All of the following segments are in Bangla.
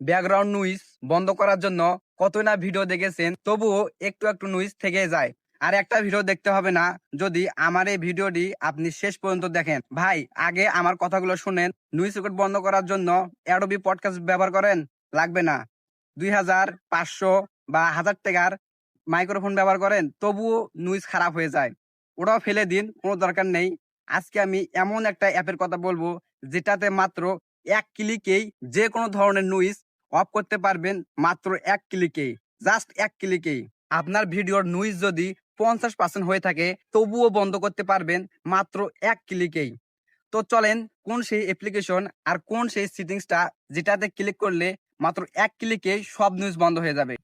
ব্যাকগ্রাউন্ড নুইজ বন্ধ করার জন্য কত না ভিডিও দেখেছেন, তবুও একটু একটু নুইজ থেকে যায়। আর একটা ভিডিও দেখতে হবে না, যদি আমার এই ভিডিওটি আপনি শেষ পর্যন্ত দেখেন। ভাই, আগে আমার কথাগুলো শুনেন। নুইজ রেকর্ড বন্ধ করার জন্য অ্যাডোবি পডকাস্ট ব্যবহার করেন? লাগবে না। দুই হাজার পাঁচশো বা হাজার টাকার মাইক্রোফোন ব্যবহার করেন, তবুও নুইজ খারাপ হয়ে যায়। ওটাও ফেলে দিন, কোনো দরকার নেই। আজকে আমি এমন একটা অ্যাপের কথা বলব, যেটাতে মাত্র এক ক্লিকেই যে কোনো ধরনের নুইজ অফ করতে পারবেন মাত্র এক ক্লিকেই জাস্ট এক ক্লিকেই আপনার ভিডিওর নুইজ যদি পঞ্চাশ পার্সেন্ট হয়ে থাকে, তবুও বন্ধ করতে পারবেন মাত্র এক ক্লিকেই। তো চলেন, কোন সেই অ্যাপ্লিকেশন আর কোন সেই সিটিংসটা যেটাতে ক্লিক করলে মাত্র এক ক্লিকেই সব নিউজ বন্ধ হয়ে যাবে?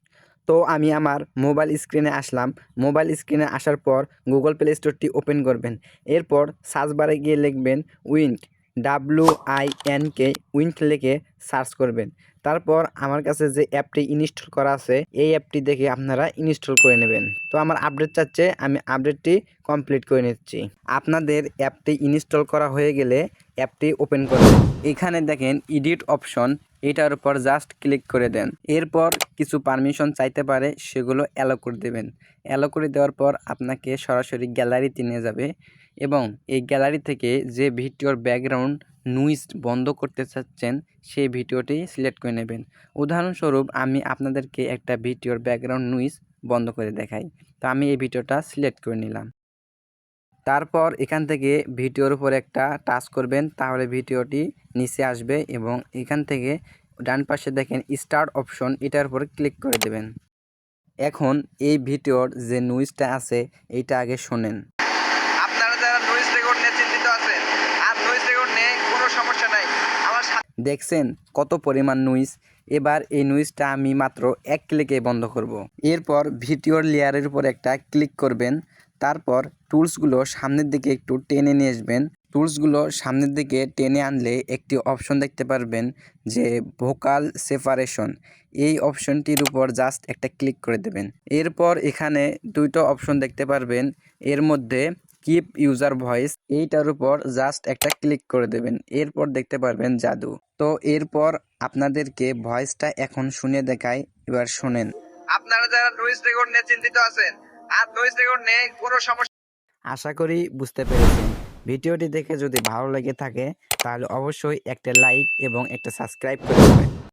তো আমি আমার মোবাইল স্ক্রিনে আসলাম। মোবাইল স্ক্রিনে আসার পর গুগল প্লে স্টোরটি ওপেন করবেন। এরপর সার্চ বারে গিয়ে লিখবেন wink W I N K wink লিখে সার্চ করবেন। তারপর আমার কাছে যে অ্যাপটি ইনস্টল করা আছে, এই অ্যাপটি দেখে আপনারা ইনস্টল করে নেবেন। তো আমার আপডেট চাচ্ছে, আমি আপডেটটি কমপ্লিট করে নিচ্ছি। আপনাদের অ্যাপটি ইনস্টল করা হয়ে গেলে অ্যাপটি ওপেন করবেন। এখানে দেখেন এডিট অপশন এটার উপর জাস্ট ক্লিক করে দেন। এরপর কিছু পারমিশন চাইতে পারে, সেগুলো অ্যালো করে দেবেন। অ্যালো করে দেওয়ার পর আপনাকে সরাসরি গ্যালারিতে নিয়ে যাবে এবং এই গ্যালারি থেকে যে ভিডিওর ব্যাকগ্রাউন্ড নুইজ বন্ধ করতে চাচ্ছেন, সেই ভিডিওটি সিলেক্ট করে নেবেন। উদাহরণস্বরূপ, আমি আপনাদেরকে একটা ভিডিওর ব্যাকগ্রাউন্ড নুইজ বন্ধ করে দেখাই। তো আমি এই ভিডিওটা সিলেক্ট করে নিলাম। তারপর এখান থেকে ভিডিওর উপর একটা টাচ করবেন তাহলে ভিডিওটি নিচে আসবে এবং এখান থেকে ডান পাশে দেখেন স্টার্ট অপশন এটার উপর ক্লিক করে দেবেন। এখন এই ভিডিওর যে নিউজটা আছে এইটা আগে শোনেন। আপনারা যারা নয়েজ রেকর্ড নিয়ে চিন্তিত আছেন আর নয়েজ রেকর্ড নিয়ে কোনো সমস্যা নাই আমার দেখছেন কত পরিমাণ নুইজ এবার এই নুইজটা আমি মাত্র এক ক্লিকে বন্ধ করব। এরপর ভিডিওর লেয়ারের উপর একটা ক্লিক করবেন তারপর টুলসগুলো সামনের দিকে একটু টেনে নিয়ে আসবেন। টুলসগুলো সামনের দিকে টেনে আনলে একটি অপশন দেখতে পারবেন যে ভোকাল সেপারেশন। এই অপশনটির উপর জাস্ট একটা ক্লিক করে দেবেন। এরপর এখানে দুইটো অপশন দেখতে পারবেন। এর মধ্যে কিপ ইউজার ভয়েস, এইটার উপর জাস্ট একটা ক্লিক করে দেবেন। এরপর দেখতে পারবেন জাদু। তো এরপর আপনাদেরকে ভয়েসটা এখন শুনে দেখায় এবার শোনেন। আপনারা যারা রেকর্ড নিয়ে চিন্তিত আছেন আর নিয়ে কোনো সমস্যা আশা করি বুঝতে পেরেছেন। ভিডিওটি দেখে যদি ভালো লেগে থাকে, তাহলে অবশ্যই একটা লাইক এবং একটা সাবস্ক্রাইব করে দেবেন।